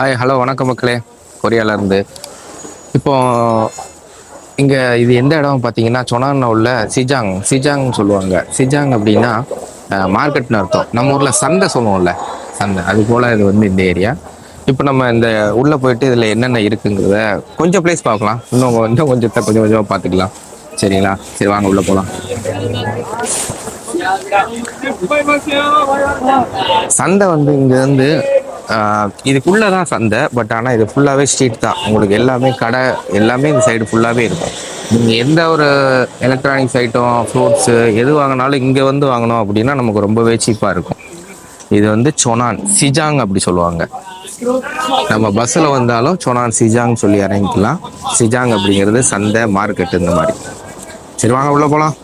Hi hello வணக்கம் மக்களே. கொரியால இருந்து. இப்போ இங்க இது எந்த இடம் பார்த்தீங்கன்னா சொனான்ல உள்ள சிஜாங் சிஜாங் சொல்லுவாங்க. சிஜாங் அப்படின்னா மார்க்கெட்னு அர்த்தம். நம்ம ஊர்ல சந்தை சொல்லுவோம்ல சந்தை. அது போல இது வந்து இந்த ஏரியா. இப்போ நம்ம இந்த உள்ள போயிட்டு இதுல என்னென்ன இருக்குங்கிறத கொஞ்சம் பிளேஸ் பார்க்கலாம். இன்னும் இன்னும் கொஞ்சம் கொஞ்சம் கொஞ்சமாக பார்த்துக்கலாம். சரிங்களா? சரி வாங்க உள்ள போகலாம் சந்தை வந்து இங்க வந்து இதுக்குள்ளே தான் சந்தை பட் ஆனால் இது ஃபுல்லாகவே ஸ்ட்ரீட் தான். உங்களுக்கு எல்லாமே கடை எல்லாமே இந்த சைடு ஃபுல்லாகவே இருக்கும். நீங்கள் எந்த ஒரு எலக்ட்ரானிக்ஸ் ஐட்டம் ஃப்ரூட்ஸு எது வாங்கினாலும் இங்கே வந்து வாங்கினோம் அப்படின்னா நமக்கு ரொம்பவே சீப்பாக இருக்கும். இது வந்து சொனான் சிஜாங் அப்படி சொல்லுவாங்க. நம்ம பஸ்ஸில் வந்தாலும் சொனான் சிஜாங் சொல்லி இறங்கிக்கலாம் சிஜாங் அப்படிங்கிறது சந்தை மார்க்கெட் இந்த மாதிரி. சரி வாங்க உள்ள போகலாம்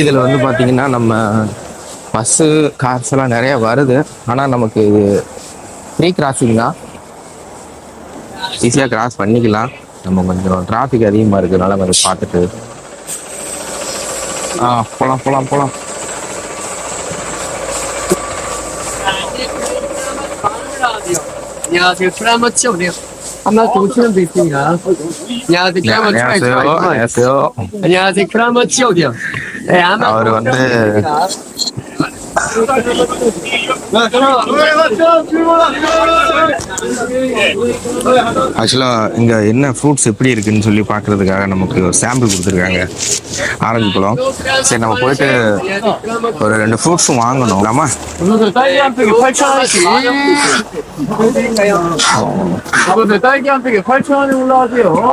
இதில் வந்து பார்த்தீங்கன்னா நம்ம பஸ்ஸு கார்ஸ் எல்லாம் நிறைய வருது ஆனால் நமக்கு இது ஃப்ரீ கிராசிங் தான் ஈஸியாக கிராஸ் பண்ணிக்கலாம் நம்ம கொஞ்சம் டிராஃபிக் அதிகமாக இருக்கிறதுனால கொஞ்சம் பார்த்துட்டு ஆ போகலாம் போகலாம் போகலாம் 안녕하세요. 프라마치 어디요? 하나 동치면 있습니다. 안녕하세요. 프라마치 안녕하세요. 안녕하세요. 안녕하세요. 프라마치 어디요? அவர் வந்து ஆக்சுவலாக இங்கே என்ன ஃப்ரூட்ஸ் எப்படி இருக்குன்னு சொல்லி பார்க்குறதுக்காக நமக்கு ஒரு சாம்பிள் கொடுத்துருக்காங்க. ஆரஞ்சு பழம். சரி நம்ம போயிட்டு ஒரு ரெண்டு ஃப்ரூட்ஸும் வாங்கணும்.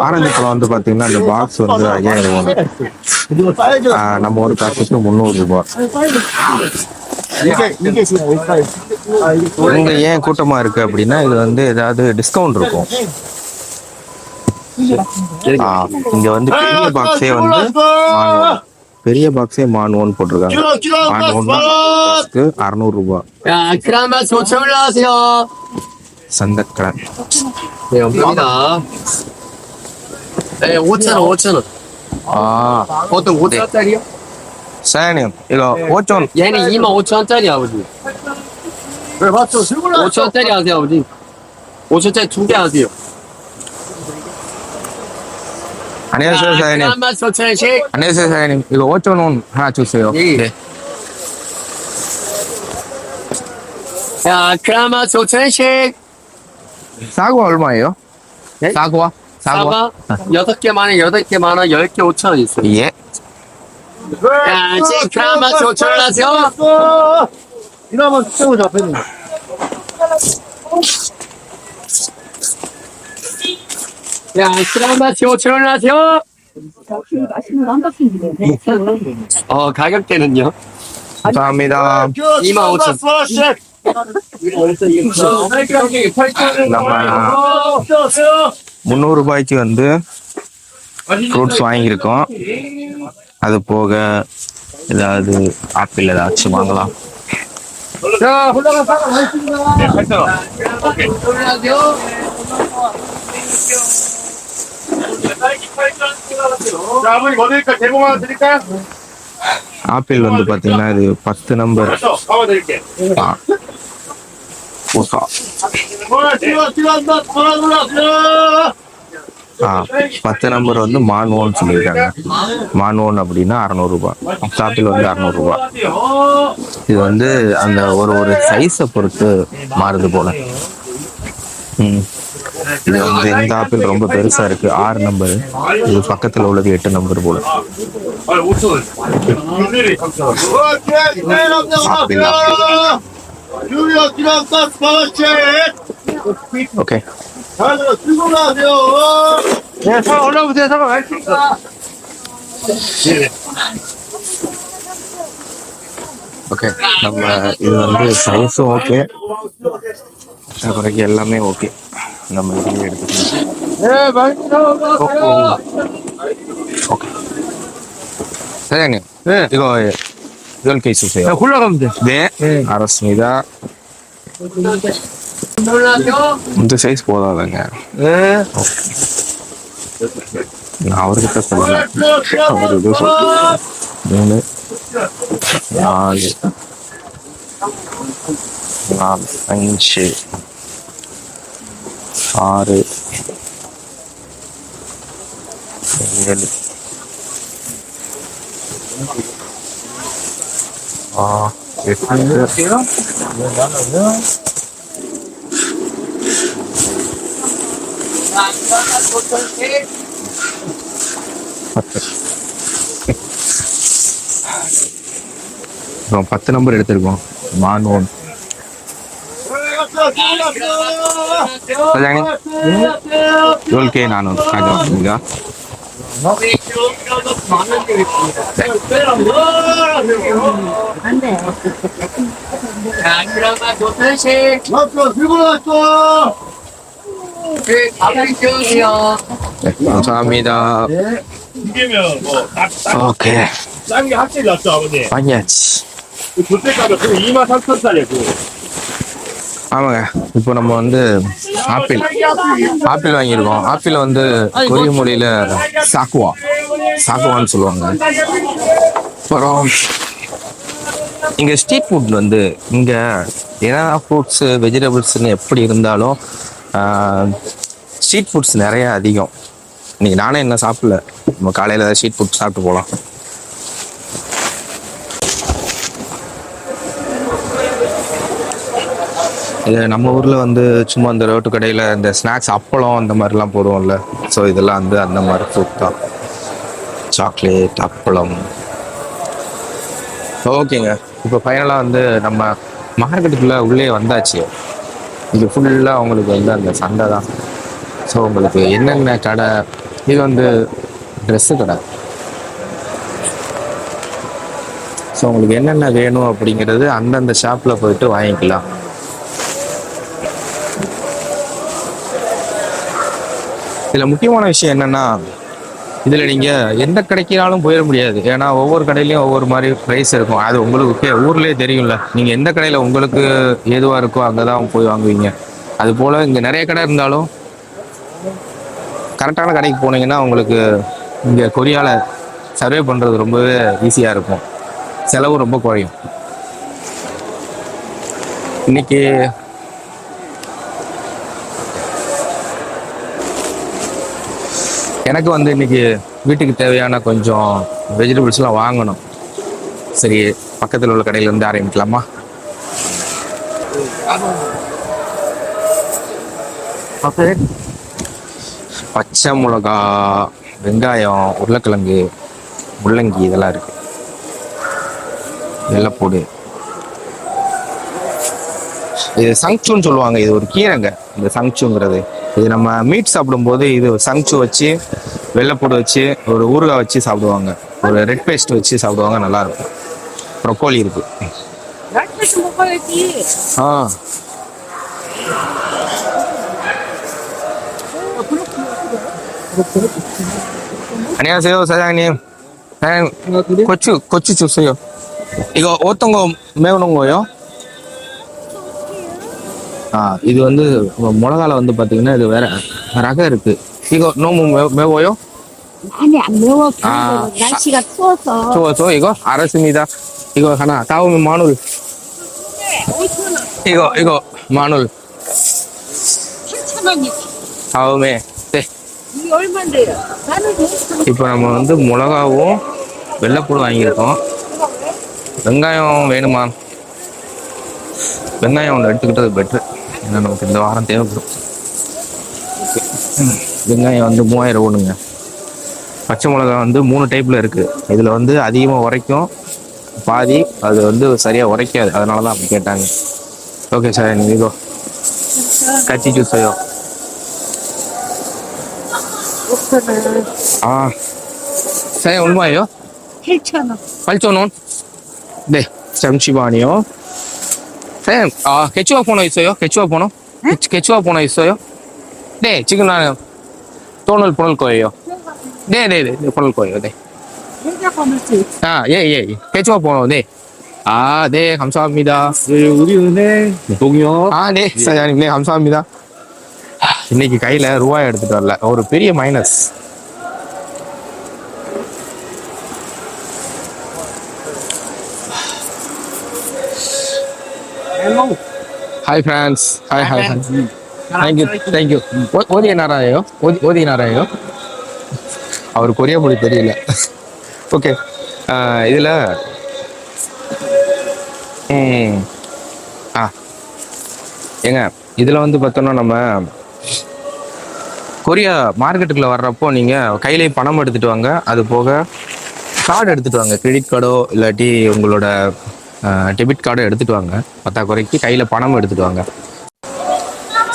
ஆரஞ்சு பழம் வந்து பார்த்தீங்கன்னா இந்த பாக்ஸ் வந்து ஐயாயிரம் நம்ம ஒரு பேக்கெட் முந்நூறு ரூபாய் இங்க ஏன் கூட்டமா இருக்கு அப்படின்னா இது வந்து ஏதாவது டிஸ்கவுண்ட் இருக்கும். இங்க வந்து பெரிய பாக்ஸே வந்து பெரிய பாக்ஸே மான் போட்டிருக்காங்க. மான் ஒன் அறுநூறு ரூபாய் சந்தக்கடன் 5,000원, 5,000원. 아, 보통 5천원짜리요? 사장님, 이거 5천. 얘는 2만 5천원짜리 아버지. 네, 맞죠. 5천원짜리 하세요, 아버지. 5천원짜리 두 개 하세요. 안녕하세요, 사장님. 한만 5천원씩. 안녕하세요, 사장님. 이거 5천 원 하나 주세요. 예. 네. 야, 그나마 5천원씩. 사과 얼마예요? 네? 사과? 사과. 여섯 개 만에 여덟 개 만원, 열개 오천 원 있어요. 예. 야, 지카마 조철라서 이러면 최고 잡혔네. 야, 시라마 조철라서 역시 맛있는 한박스인데. 어, 가격대는요? 감사합니다. 2만 5천. 원. 남아요. 어, 어, 어, முந்நூறு ரூபாய்க்கு வந்து ஃப்ரூட்ஸ் வாங்கியிருக்கோம். அது போக ஏதாவது ஆப்பிள் ஏதாச்சும் வாங்கலாம். ஆப்பிள் வந்து பாத்தீங்கன்னா இது பத்து நம்பர் Musa. பத்து நம்பர் வந்து மான்வோன்னு சொல்லியிருக்காங்க. மான்வோன் அப்படின்னா அறநூறுபா. சாப்பிள் வந்து அறநூறுபா. இது வந்து அந்த ஒரு ஒரு சைஸை பொறுத்து மாறுது போல. இது வந்து இந்த ஆப்பிள் ரொம்ப பெருசா இருக்கு. ஆறு நம்பர். இது பக்கத்துல உள்ளது எட்டு நம்பர் போல. ஆப்பிள். 뉴욕 기랑과 스파워치 오케이 다들 들고 가세요 네 사과 올라오세요 사과 갈테니까 ஓகே நம்ம இது வந்து சைஸும் ஓகே அப்புறம் எல்லாமே ஓகே நம்ம இதுலேயே எடுத்துக்கலாம் ஓகே சரிங்க இதை دول كيسوسية لا كلها غمدة دي عرس ميدا انت سايس بوضع ده يعني ايه அவருக்கு அவர் ஏதோ சொல்றாரு நாலு நாலு அஞ்சு ஆறு ஏழு ஆ எட்டு பத்து அப்புறம் பத்து நம்பர் எடுத்திருக்கோம் மானோன் 사장님 열 개 자, 그러면 도대체 왔어, 들고 왔어. 그 밥을 주세요. 네, 감사합니다. 이게면 뭐딱싼게 오케이. 확실히 낫죠, 아버님. 빠야지. 그 조태가면 그 2만 3천 짜리 그. ஆமாங்க இப்போ நம்ம வந்து ஆப்பிள் ஆப்பிள் வாங்கியிருக்கோம் ஆப்பிள் வந்து கொரிய மொழியில சாக்குவா சாக்குவான்னு சொல்லுவாங்க அப்புறம் இங்கே ஸ்ட்ரீட் ஃபுட் வந்து இங்கே என்ன ஃப்ரூட்ஸு வெஜிடபிள்ஸ்னு எப்படி இருந்தாலும் ஸ்ட்ரீட் ஃபுட்ஸ் நிறைய அதிகம். இன்றைக்கி நானே என்ன சாப்பிடல. நம்ம காலையில் ஏதாவது ஸ்ட்ரீட் ஃபுட் சாப்பிட்டு போகலாம் இது நம்ம ஊரில் வந்து சும்மா இந்த ரோட்டு கடையில் இந்த ஸ்நாக்ஸ் அப்பளம் அந்த மாதிரிலாம் போடுவோம்ல. ஸோ இதெல்லாம் வந்து அந்த மாதிரி ஃபுட் தான். சாக்லேட் அப்பளம். ஓகேங்க இப்போ ஃபைனலாக வந்து நம்ம மார்க்கெட்டுக்குள்ளே உள்ளே வந்தாச்சு. இது ஃபுல்லாக அவங்களுக்கு வந்து அந்த சண்டை தான். ஸோ உங்களுக்கு என்னென்ன கடை? இது வந்து ட்ரெஸ்ஸு கடை. ஸோ உங்களுக்கு என்னென்ன வேணும் அப்படிங்கிறது அந்தந்த ஷாப்பில் போயிட்டு வாங்கிக்கலாம். இதில் முக்கியமான விஷயம் என்னென்னா இதில் நீங்கள் எந்த கடைக்கினாலும் போயிட முடியாது. ஏன்னா ஒவ்வொரு கடையிலையும் ஒவ்வொரு மாதிரி ப்ரைஸ் இருக்கும். அது உங்களுக்கு ஊர்லேயே தெரியும்ல. நீங்கள் எந்த கடையில் உங்களுக்கு ஏதுவாக இருக்கோ அங்கே தான் போய் வாங்குவீங்க. அது போல் இங்கே நிறைய கடை இருந்தாலும் கரெக்டான கடைக்கு போனீங்கன்னா உங்களுக்கு இங்கே கொரியாவில் சர்வே பண்ணுறது ரொம்பவே ஈஸியாக இருக்கும். செலவும் ரொம்ப குறையும். இன்னைக்கு எனக்கு வந்து இன்னைக்கு வீட்டுக்கு தேவையான கொஞ்சம் வெஜிடபிள்ஸ்லாம் வாங்கணும். சரி பக்கத்தில் உள்ள கடையில இருந்து ஆரம்பிக்கலாமா? பச்சை மிளகா வெங்காயம் உருளைக்கிழங்கு முள்ளங்கி இதெல்லாம் இருக்கு. வெள்ளைப்பூடு இது சங்சுன்னு சொல்லுவாங்க இது ஒரு கீரைங்க இந்த சங்சுங்கிறது இது நம்ம மீட் சாப்பிடும்போது இது சங்சு வச்சு வெள்ளைப்பூடு வச்சு ஒரு ஊறுகாய் வச்சு சாப்பிடுவாங்க ஒரு ரெட் பேஸ்ட் வச்சு சாப்பிடுவாங்க நல்லா இருக்கும் ப்ரொக்கோலி இருக்கு 날씨도 먹어야지. ஆ 안녕하세요 사장님. 사장님 고추 고추 주세요. 이거 어떤 거 매우는 거예요? இது வந்து மிளகால வந்து பார்த்தீங்கன்னா இது வேற ரகம் இருக்கு. இகோ நோமு மேவோயோ? సో ఇగో அரசு மீதா. இகோ ஹனா తావు மானுல். మానుల్ ఇగో மானுல். మానుల్ తావుమే இப்போ நம்ம வந்து மிளகாவும் வெள்ளைப்பூடு வாங்கியிருக்கோம். வெங்காயம் வேணுமா? வெங்காயம் ஒன்று எடுத்துக்கிட்டது பெட்ரு ஏன்னா நமக்கு இந்த வாரம் தேவைப்படும். வெங்காயம் வந்து மூவாயிரம் ஒன்றுங்க பச்சை மிளகா வந்து மூணு டைப்பில் இருக்குது இதில் வந்து அதிகமாக உரைக்கும். பாதி அது வந்து சரியாக உரைக்காது. அதனால தான் அப்படி கேட்டாங்க. ஓகே சார் நீங்கள் இதோ. கத்தி ஜூஸ் ஆ. சரி உண்மையோ பல்ச்சோனோன் டே சம்ஷிபானியோ. 마예요? 8,000원. 8,000원? 네, 잠시만요. 쌤, 아, 개추가 번호 있어요? 개추가 번호? 개, 개추가 번호 있어요? 네, 지금 나는 돈을 보낼 거예요. 네, 네, 네, 네, 보낼 거예요. 네. 내가 보낼지. 아, 예, 예, 예. 개추가 번호, 네. 아, 네, 감사합니다. 네, 우리 은행 동요. ஆ நே சார் நே ஹம்சாமிதா இன்னைக்கு கையில் ரூபாய் எடுத்துட்டு வரல ஒரு பெரிய minus hi friends hi hi hi thank you thank you ಓದಿ ಏನಾರಾಯೋ ಓದಿ ಓದಿ ಏನಾರಾಯೋ அவர் கொரிய மொழி தெரியல ஓகே இதில் ஆ ஏங்க இதில் வந்து பார்த்தோன்னா நம்ம கொரியா மார்க்கெட்டுக்குள்ளே வர்றப்போ நீங்கள் கையிலே பணம் எடுத்துகிட்டு வாங்க அது போக கார்டு எடுத்துகிட்டு வாங்க கிரெடிட் கார்டோ இல்லாட்டி உங்களோட டெபிட் கார்டை எடுத்துகிட்டு வாங்க. பத்தாக்குறைக்கு கையில் பணமும் எடுத்துகிட்டு வாங்க.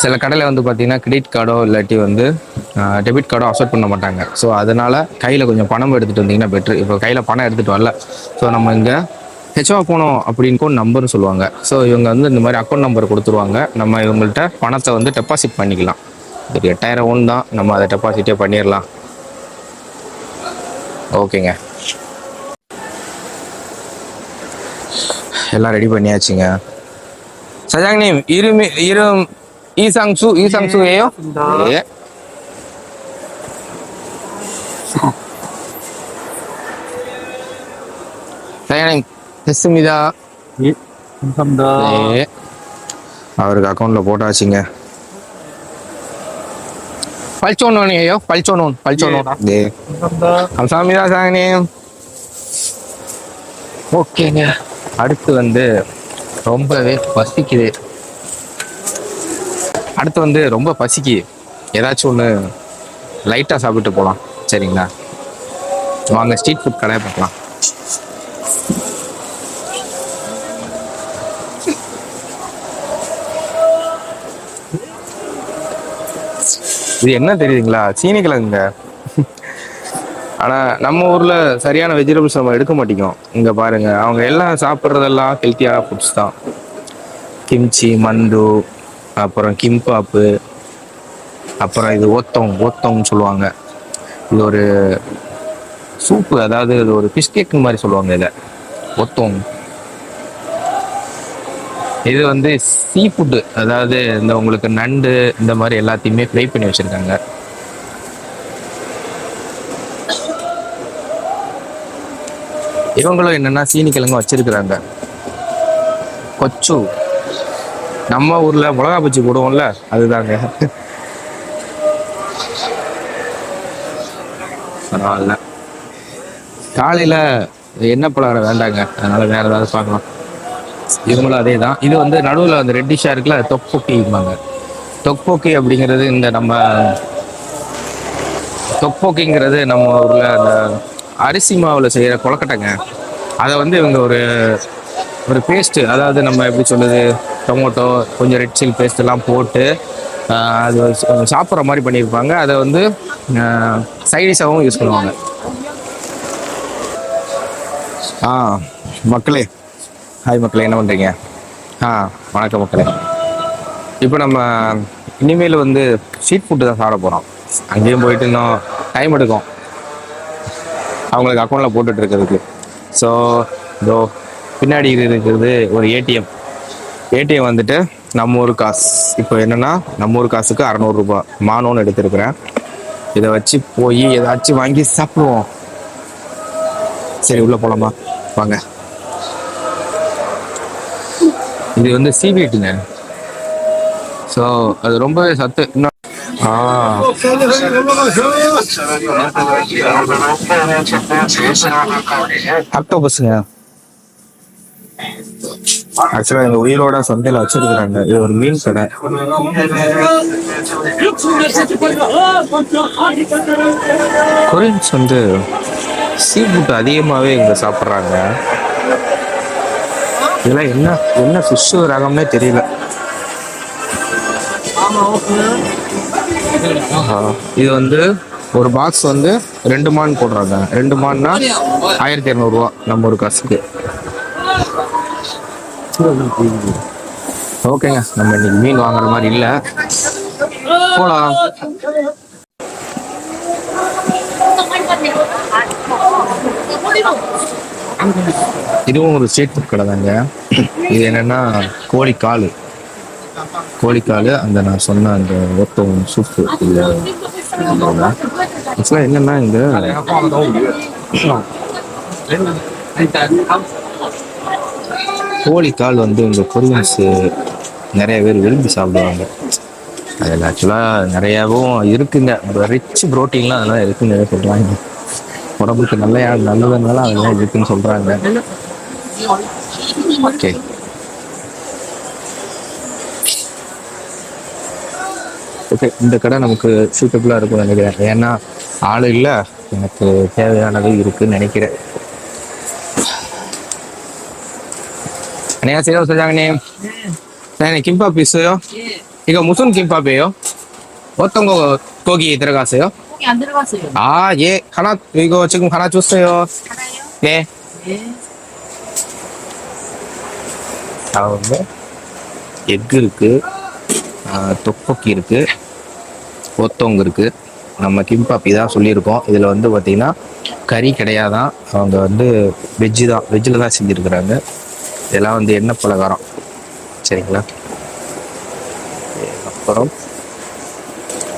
சில கடையில் வந்து பார்த்தீங்கன்னா கிரெடிட் கார்டோ இல்லாட்டி வந்து டெபிட் கார்டோ அக்செப்ட் பண்ண மாட்டாங்க. ஸோ அதனால் கையில் கொஞ்சம் பணம் எடுத்துகிட்டு வந்தீங்கன்னா பெட்ரு இப்போ கையில் பணம் எடுத்துகிட்டு வரல. ஸோ நம்ம இங்கே ஹெச்ஓ போனோம் அப்படின்னு நம்பர்னு சொல்லுவாங்க. ஸோ இவங்க வந்து இந்த மாதிரி அக்கௌண்ட் நம்பர் கொடுத்துருவாங்க. நம்ம இவங்கள்ட்ட பணத்தை வந்து டெபாசிட் பண்ணிக்கலாம். ஒரு எட்டாயிரம் ஒன்று தான். நம்ம அதை டெபாசிட்டே பண்ணிடலாம் ஓகேங்க எல்லாம் ரெடி பண்ணியாச்சுங்க. சஜாங் நேம் இருமி இரும் ஈசாங் சு ஈசாங் சு ஏயோ? சஜாங் ஹெஸ்மிதா. அவருக்கு அக்கௌண்ட்ல போட்டாச்சுங்க. பல்ச்சோனோன் ஐயோ பல்ச்சோனோன் பல்ச்சோனோன் ஏ. கம்சாமிதா சாங் நேம். ஓகேங்க. அடுத்து வந்து ரொம்பவே பசிக்குது. அடுத்து வந்து ரொம்ப பசிக்கு. ஏதாச்சும் ஒன்று லைட்டாக சாப்பிட்டு போகலாம் சரிங்களா? வாங்க ஸ்ட்ரீட் ஃபுட் கடையை பார்க்கலாம். இது என்ன தெரியுதுங்களா? சீனி கிழங்குங்க ஆனால் நம்ம ஊரில் சரியான வெஜிடபிள்ஸ் நம்ம எடுக்க மாட்டேங்கும் இங்கே பாருங்கள் அவங்க எல்லாம் சாப்பிட்றதெல்லாம் ஹெல்த்தியான ஃபுட்ஸ் தான். கிம்ச்சி மண்டு அப்புறம் கிம்பாப்பு அப்புறம் இது ஓத்தம் ஓத்தம்னு சொல்லுவாங்க. இது ஒரு சூப்பு அதாவது இது ஒரு ஃபிஷ் கேக் மாதிரி சொல்லுவாங்க இதை. ஒத்தம். இது வந்து சீ ஃபுட்டு அதாவது இந்த உங்களுக்கு நண்டு இந்த மாதிரி எல்லாத்தையுமே ஃப்ரை பண்ணி வச்சுருக்காங்க. இவங்களும் என்னன்னா சீனி கிழங்கு வச்சிருக்கிறாங்க. கொச்சு. நம்ம ஊர்ல மிளகா பச்சி போடுவோம்ல அதுதாங்க. பரவாயில்ல. காலையில என்ன பலகாரம் வேண்டாங்க அதனால வேற ஏதாவது பார்க்கலாம். இவங்களும் அதே தான் இது வந்து நடுவில் அந்த ரெட்டிஷா இருக்குல்ல தொப்போக்கிம்பாங்க தொப்போக்கி அப்படிங்கிறது இந்த நம்ம தொப்போக்கிங்கிறது நம்ம ஊர்ல அந்த அரிசி மாவுல செய்யற கொலக்கட்டைங்க அதை வந்து இவங்க ஒரு ஒரு பேஸ்ட் அதாவது நம்ம எப்படி சொல்லுது டொமேட்டோ கொஞ்சம் ரெட் சில் பேஸ்ட் எல்லாம் போட்டு அது சாப்பிட்ற மாதிரி பண்ணியிருப்பாங்க. அதை வந்து சைடிஷாகவும் யூஸ் பண்ணுவாங்க. ஆ மக்களே ஹாய் மக்களே என்ன பண்ணுறீங்க ஆ வணக்கம் மக்களே. இப்போ நம்ம இனிமேல் வந்து ஸ்ட்ரீட் ஃபுட்டு தான் சாப்பிட போகிறோம் அங்கேயும் போயிட்டு இன்னும் டைம் எடுக்கும். அவங்களுக்கு அக்கௌண்ட்டில் போட்டுட்டு இருக்கிறதுக்கு. ஸோ இதோ பின்னாடி இருக்கிறது ஒரு ஏடிஎம் ஏடிஎம் வந்துட்டு நம்ம ஊர் காசு. இப்போ என்னன்னா நம்ம ஊர் காசுக்கு அறநூறுபா மானோன்னு எடுத்திருக்கிறேன். இதை வச்சு போய் ஏதாச்சும் வாங்கி சாப்பிடுவோம். சரி உள்ள போலாமா? வாங்க. இது வந்து சிபிடிங்க ஸோ அது ரொம்ப சத்து. இன்னும் ஆ. ஆக்சுவலா எங்க உயிரோட சந்தையில வச்சிருக்கிறாங்க. இது ஒரு மீன் கடை. கொரியன்ஸ் வந்து சீ ஃபுட் அதிகமாகவே இங்கே சாப்பிட்றாங்க. இதெல்லாம் என்ன என்ன ஃபிஷ் ரகம்னே தெரியல. இது வந்து ஒரு பாக்ஸ் வந்து ரெண்டு மான் போடுறாங்க. ரெண்டு மான்னா ஆயிரத்தி இரநூறுவா நம்ம ஒரு காசுக்கு. ஓகேங்க நம்ம இன்னைக்கு மீன் வாங்குற மாதிரி இல்லை. போலாம். இதுவும் ஒரு ஸ்ட்ரீட் ஃபுட் கடை தாங்க இது என்னன்னா கோழிக்கால் கோழிக்கால் அந்த நான் சொன்ன அந்த ஒத்தம் சூப்பு இது ஆக்சுவலாக என்னன்னா இந்த கோழிக்கால் வந்து இந்த கொரியன்ஸ் நிறைய பேர் விரும்பி சாப்பிடுவாங்க. அதில் ஆக்சுவலாக நிறையாவும் இருக்குங்க. ரிச் ப்ரோட்டீன்லாம் அதெல்லாம் இருக்குங்க சொல்கிறாங்க உடம்புக்கு நல்ல நல்லதுனால அதெல்லாம் இருக்குன்னு சொல்கிறாங்க ஓகே ஓகே இந்த கடை நமக்கு சூட்டபுளாக இருக்கும்னு நினைக்கிறேன் ஏன்னா ஆள் இல்லை எனக்கு தேவையானது இருக்குன்னு நினைக்கிறேன் 안녕하세요 사장님. 네, 김밥 있어요? 이거 무슨 김밥이에요? 어떤 거 거기 들어갔어요? 고기 안 들어갔어요. 아, 예. 하나 이거 지금 하나 줬어요. 하나요? 네. 네. 다음에 எக் இருக்கு தொப்பக்கி இருக்குது ஒத்தவங்க இருக்குது நம்ம கிம்பாப் தான் சொல்லியிருக்கோம். இதில் வந்து பார்த்திங்கன்னா கறி கிடையாதான். அவங்க வந்து வெஜ்ஜு தான். வெஜ்ஜில் தான் செஞ்சுருக்குறாங்க. இதெல்லாம் வந்து எண்ணெய் பலகாரம். சரிங்களா? அப்புறம்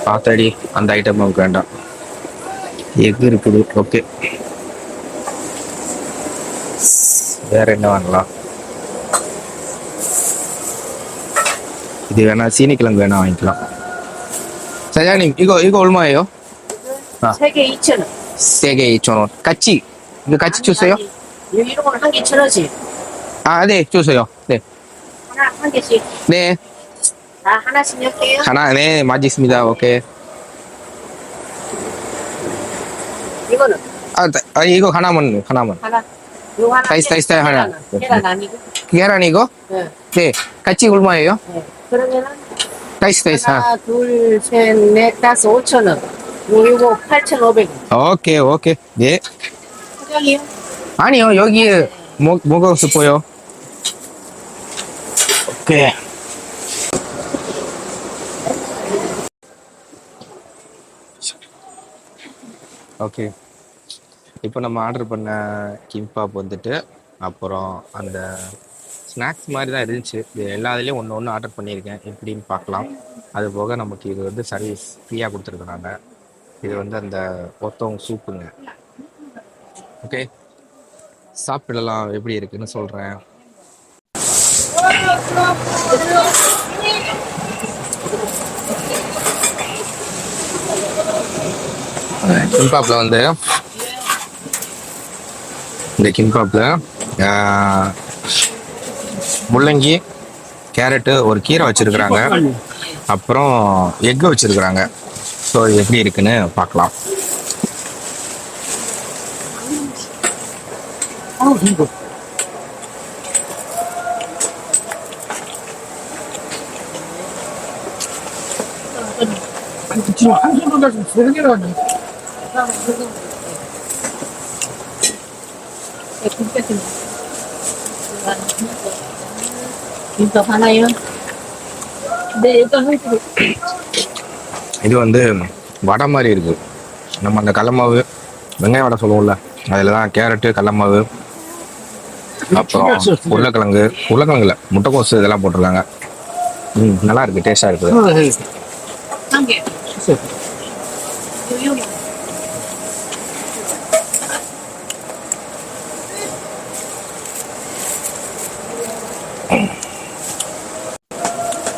பார்த்தாடி அந்த ஐட்டம் நமக்கு வேண்டாம். எக் இருக்குது. ஓகே வேற என்ன வாங்கலாம்? இது வேணா சீனிக்கிழங்கு வேணா வாங்கிக்கலாம் 사장님 이거 이거 얼마예요? 아. 세 개 2,000원. 세개 2,000원 같이 이거 같이 주세요? 요 이런 거는 한 개 천 원씩. 아네 주세요 네 하나 한 개씩. 네. 다 하나씩 넣을게요. 하나 네 맞습니다 오케이 이거는 아, 다- 아 이거 하나만 하나만 하나. 요 하나. 다이스, 다이스, 다이스 하나. 계란, 계란 아니고. 계란 이거? 네. 네 같이 얼마예요? 네. 그러면은 다이스 다이스 하나 하나, 둘, 셋, 넷, 다섯, 오천 원. 요 이거 팔천오백 원. 오케이 오케이 네 사장이요? 아니요 여기 뭐 뭐가 싶어요? 오케이 ஓகே இப்போ நம்ம ஆர்டர் பண்ண கிம்பாப் வந்துட்டு அப்புறம் அந்த ஸ்நாக்ஸ் மாதிரி தான் இருந்துச்சு. இது எல்லா இதுலேயும் ஒன்று ஒன்று ஆர்டர் பண்ணியிருக்கேன். எப்படின்னு பார்க்கலாம். அது போக நமக்கு இது வந்து சர்வீஸ் ஃப்ரீயாக கொடுத்துருக்குறாங்க. இது வந்து அந்த ஒத்தவங்க சூப்புங்க. ஓகே. சாப்பிடலாம். எப்படி இருக்குன்னு சொல்கிறேன் கிம்பாப்பில் வந்து இந்த கிம்பாப்பில் முள்ளங்கி கேரட்டு ஒரு கீரை வச்சுருக்குறாங்க அப்புறம் எக்கு வச்சுருக்குறாங்க ஸோ எப்படி இருக்குன்னு பார்க்கலாம் 지금 한 손으로 가지고 세 개나 하네. 김밥 하 Dito இது வந்து வடை மாதிரி இருக்கு. நம்ம அந்த கடலமாவு வெங்காய வடை சொல்லுவோம்ல அதில் தான் கேரட்டு கடலமாவு அப்புறம் உருளைக்கிழங்கு உருளைக்கிழங்குல முட்டைக்கோசு இதெல்லாம் போட்டிருக்காங்க. ம் நல்லா இருக்கு டேஸ்டாக இருக்குது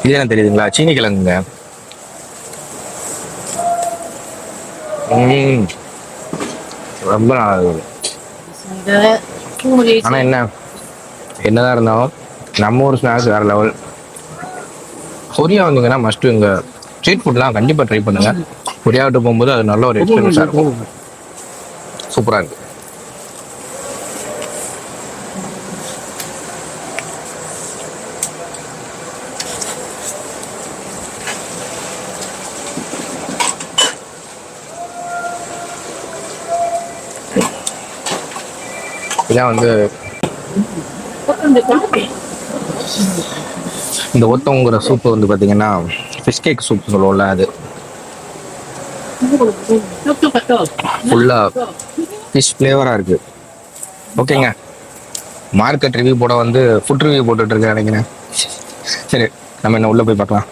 இது என்ன தெரியுதுங்களா? சீனி கிழங்குங்க. ரொம்ப நல்லா ஆனால் என்ன? என்னதான் இருந்தாலும் நம்ம ஊர் ஸ்நாக்ஸ் வேறு லெவல் கொரியா வந்தீங்கன்னா மஸ்ட்டு இங்கே ஸ்ட்ரீட் ஃபுட்லாம் கண்டிப்பாக ட்ரை பண்ணுங்கள் கொரியாவிட்டு போகும்போது அது நல்ல ஒரு எக்ஸ்பீரியன்ஸாக இருக்கும். சூப்பராக இருக்குது அப்பதான் வந்து இந்த ஒத்தங்கிற சூப்பு வந்து பார்த்தீங்கன்னா ஃபிஷ் கேக் சூப் சொல்லுவோம்ல அது. ஃபுல்லாக ஃபிஷ் ஃப்ளேவராக இருக்குது ஓகேங்க மார்க்கெட் ரிவ்யூ போட வந்து ஃபுட் ரிவ்யூ போட்டுட்டு இருக்கேன் நினைக்கிறேன். சரி நம்ம என்ன உள்ளே போய் பார்க்கலாம்.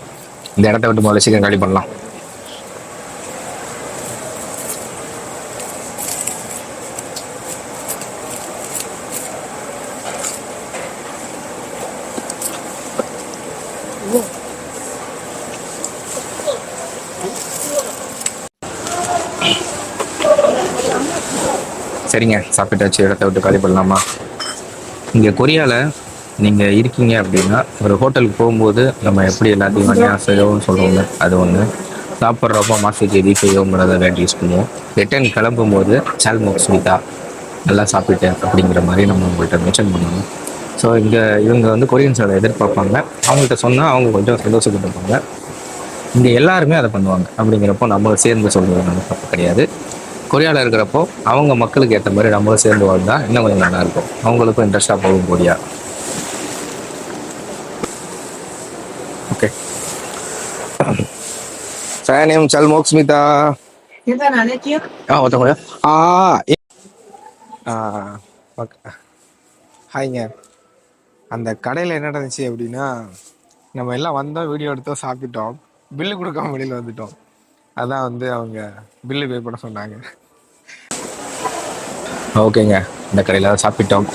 இந்த இடத்த விட்டு முதல்ல சீக்கிரம் காலி பண்ணலாம். சரிங்க சாப்பிட்டாச்சு இடத்த விட்டு காலி பண்ணலாமா? இங்கே கொரியாவில் நீங்கள் இருக்கீங்க அப்படின்னா ஒரு ஹோட்டலுக்கு போகும்போது நம்ம எப்படி எல்லாத்தையும் வழியாக செய்யவும் சொல்லுவோங்க அது ஒன்று சாப்பிட்றப்போ மாசுக்கு எதி செய்யோங்கிறத வேண்டி யூஸ் பண்ணுவோம். ரிட்டர்ன் கிளம்பும்போது சால்மோக் ஸ்வீட்டா நல்லா சாப்பிட்டேன் அப்படிங்கிற மாதிரி நம்ம உங்கள்கிட்ட மென்ஷன் பண்ணணும். ஸோ இங்கே இவங்க வந்து கொரியன்ஸ் அதை எதிர்பார்ப்பாங்க. அவங்கள்ட்ட சொன்னால் அவங்க கொஞ்சம் சந்தோஷப்பட்டுப்பாங்க இங்கே எல்லாருமே அதை பண்ணுவாங்க. அப்படிங்கிறப்போ நம்ம சேர்ந்து சொல்கிறது நம்ம தப்பு கிடையாது. கொரியாவில் இருக்கிறப்போ அவங்க மக்களுக்கு ஏற்ற மாதிரி நம்மளும் சேர்ந்து வாழ்ந்தால் இன்னும் கொஞ்சம் நல்லாயிருக்கும் அவங்களுக்கும் இன்ட்ரெஸ்டாக போகும் கொரியா ஓகே சயனியம் சல் மோக்ஸ்மிதா ஆ ஒருத்தவங்க ஆ ஓகே ஹாய்ங்க. அந்த கடையில் என்ன நடந்துச்சு அப்படின்னா நம்ம எல்லாம் வந்தோம் வீடியோ எடுத்தோம் சாப்பிட்டோம். பில்லு கொடுக்காம வெளியில் வந்துட்டோம். அதான் வந்து அவங்க பில்லு பே பண்ண சொன்னாங்க. ஓகேங்க. இந்த கடையில் சாப்பிட்டோம்.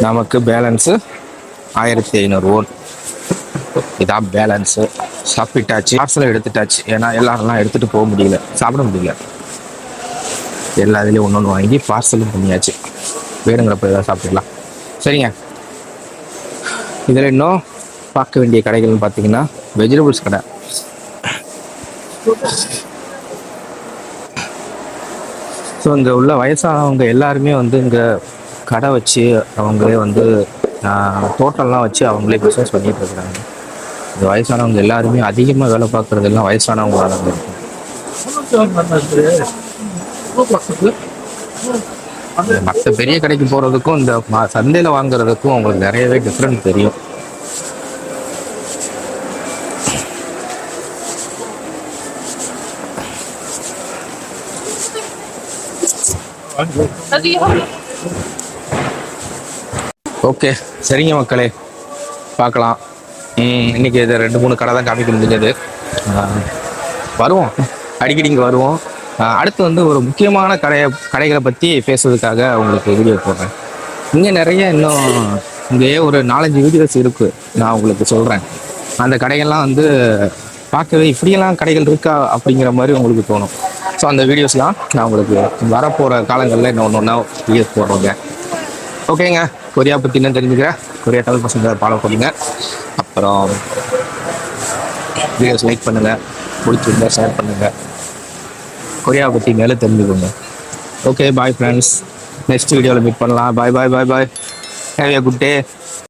நமக்கு பேலன்ஸு ஆயிரத்தி ஐநூறு ஓன் இதான் பேலன்ஸு. சாப்பிட்டாச்சு. பார்சல் எடுத்துட்டாச்சு. ஏன்னா எல்லாரெல்லாம் எடுத்துகிட்டு போக முடியல. சாப்பிட முடியல. எல்லா இதுலேயும் ஒன்று ஒன்று வாங்கி பார்சலும் பண்ணியாச்சு. வேணுங்கிறப்ப எதாவது சாப்பிட்டுக்கலாம் சரிங்க. இதில் இன்னும் பார்க்க வேண்டிய கடைகள்னு பார்த்தீங்கன்னா வெஜிடபிள்ஸ் கடை. ஸோ இங்கே உள்ள வயசானவங்க எல்லாருமே வந்து இங்கே கடை வச்சு அவங்களே வந்து தோட்டம்லாம் வச்சு அவங்களே பிஸ்னஸ் பண்ணிட்டு இருக்கிறாங்க இந்த வயசானவங்க எல்லாருமே அதிகமாக வேலை பார்க்குறது எல்லாம் வயசானவங்களாக தான் இருக்கும். மற்ற பெரிய கடைக்கு போகிறதுக்கும் இந்த சந்தையில் வாங்குறதுக்கும் அவங்களுக்கு நிறையவே டிஃப்ரெண்ட் தெரியும். ஓகே சரிங்க மக்களே. பார்க்கலாம். இன்னைக்கு இது ரெண்டு மூணு கடை தான் காமிக்க முடிஞ்சது. வருவோம். அடிக்கடி இங்கே வருவோம். அடுத்து வந்து ஒரு முக்கியமான கடையை கடைகளை பற்றி பேசுறதுக்காக உங்களுக்கு வீடியோ போடுறேன். இங்கே நிறைய இன்னும் இங்கேயே ஒரு நாலஞ்சு வீடியோஸ் இருக்குது நான் உங்களுக்கு சொல்கிறேன் அந்த கடைகள்லாம் வந்து பார்க்கவே இப்படியெல்லாம் கடைகள் இருக்கா அப்படிங்கிற மாதிரி உங்களுக்கு தோணும். ஸோ அந்த வீடியோஸ்லாம் நான் உங்களுக்கு வரப்போகிற காலங்களில் இன்னும் ஒன்று ஒன்றா வீடியோஸ் போடுறோங்க. ஓகேங்க கொரியா பற்றி என்ன தெரிஞ்சுக்கிறேன். கொரியா தமிழ் பசங்க ஃபாலோ பண்ணுங்க. அப்புறம் வீடியோஸ் லைக் பண்ணுங்கள் பிடிச்சிருந்தா ஷேர் பண்ணுங்கள் கொரியாவை பற்றி மேலே தெரிஞ்சுக்கோங்க. ஓகே பாய் ஃப்ரெண்ட்ஸ் நெக்ஸ்ட் வீடியோவில் மீட் பண்ணலாம். Bye bye bye bye have A good day